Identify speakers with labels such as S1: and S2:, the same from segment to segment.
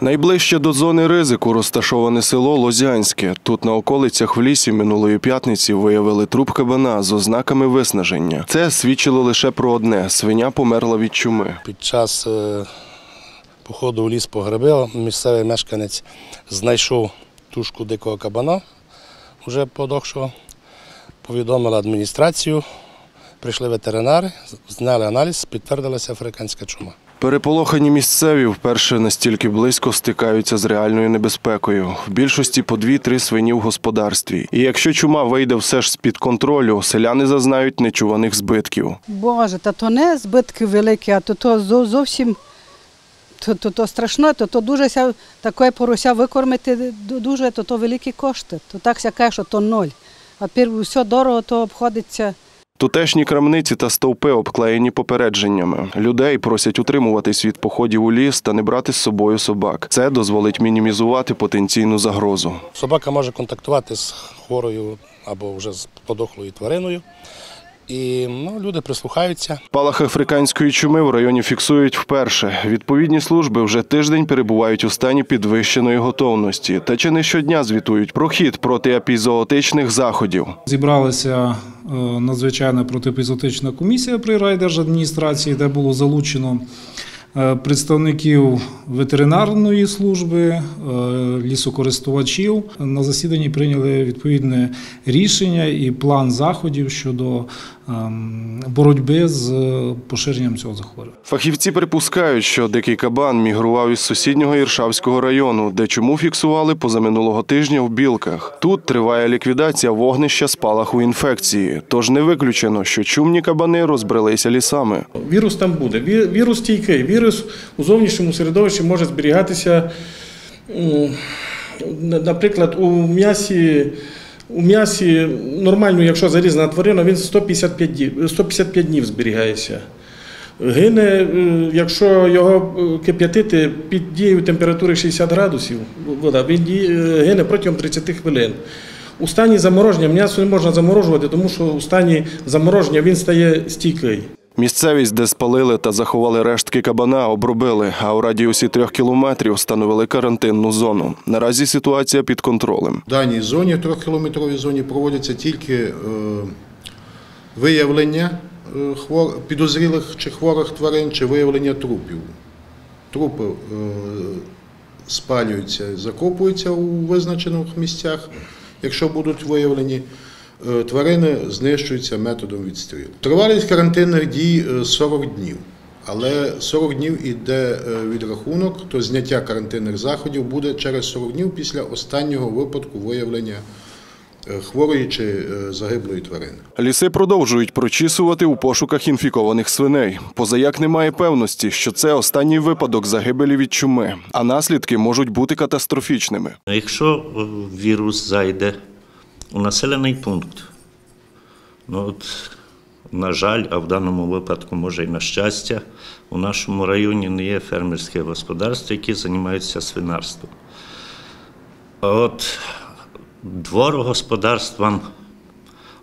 S1: Найближче до зони ризику розташоване село Лозянське. Тут на околицях в лісі минулої п'ятниці виявили труп кабана з ознаками виснаження. Це свідчило лише про одне: свиня померла від чуми.
S2: Під час е, походу в ліс по гриби місцевий мешканець знайшов тушку дикого кабана, вже подохшого, повідомили адміністрацію, прийшли ветеринари, зняли аналіз, підтвердилася африканська чума.
S1: Переполохані місцеві вперше настільки близько стикаються з реальною небезпекою. В більшості по дві-три свині в господарстві. І якщо чума вийде все ж з-під контролю, селяни зазнають нечуваних збитків.
S3: Боже, та то не збитки великі, а то, то зовсім то, то, то страшно, то, то дуже ся, таке порося викормити ду- дуже, то, то великі кошти. То так ся каже, що то ноль. А пір все дорого, то обходиться.
S1: Тутешні крамниці та стовпи обклеєні попередженнями. Людей просять утримуватись від походів у ліс та не брати з собою собак. Це дозволить мінімізувати потенційну загрозу.
S2: Собака може контактувати з хворою або вже з подохлою твариною. І ну, люди прислухаються.
S1: Палах африканської чуми в районі фіксують вперше. Відповідні служби вже тиждень перебувають у стані підвищеної готовності та чи не щодня звітують про хід протиепізоотичних заходів.
S4: Зібралася е, надзвичайна протиепізотична комісія при райдержадміністрації, де було залучено е, представників ветеринарної служби, е, лісокористувачів. На засіданні прийняли відповідне рішення і план заходів щодо боротьби з е, поширенням цього захворювання.
S1: Фахівці припускають, що дикий кабан мігрував із сусіднього Іршавського району, де чому фіксували позаминулого тижня в білках. Тут триває ліквідація вогнища спалаху інфекції. Тож не виключено, що чумні кабани розбрелися лісами.
S5: Вірус там буде. Ві- Вірус стійкий. Вірус у зовнішньому середовищі може зберігатися, наприклад, у м'ясі. У м'ясі нормально, якщо зарізана тварина, він 155 днів, 155 днів зберігається. Гине, е, якщо його е, кип'ятити під дією температури 60 градусів, вода, він е, гине протягом 30 хвилин. У стані замороження м'ясо не можна заморожувати, тому що у стані замороження він стає стійкий.
S1: Місцевість, де спалили та заховали рештки кабана, обробили, а у радіусі трьох кілометрів встановили карантинну зону. Наразі ситуація під контролем.
S6: В даній зоні, трьохкілометровій зоні, проводяться тільки е, виявлення е, підозрілих чи хворих тварин, чи виявлення трупів. Трупи е, спалюються, закопуються у визначених місцях, якщо будуть виявлені. Е, Тварини знищуються методом відстрілу. Тривалість карантинних дій е, 40 днів. Але 40 днів іде е, відрахунок, то зняття карантинних заходів буде через 40 днів після останнього випадку виявлення е, хворої чи е, загиблої тварини.
S1: Ліси продовжують прочісувати у пошуках інфікованих свиней. Позаяк немає певності, що це останній випадок загибелі від чуми, а наслідки можуть бути катастрофічними.
S7: Якщо е, вірус зайде у населений пункт, ну от, на жаль, а в даному випадку, може і на щастя, у нашому районі не є фермерське господарство, які займаються свинарством. А от дворогосподарствам,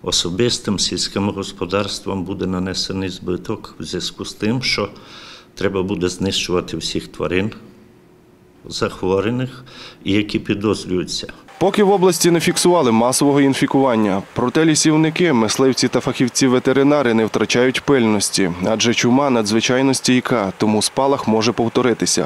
S7: особистим сільським господарствам буде нанесений збиток в зв'язку з тим, що треба буде знищувати всіх тварин захворених які підозрюються.
S1: Поки в області не фіксували масового інфікування, проте лісівники, мисливці та фахівці-ветеринари не втрачають пильності, адже чума надзвичайно стійка, тому спалах може повторитися.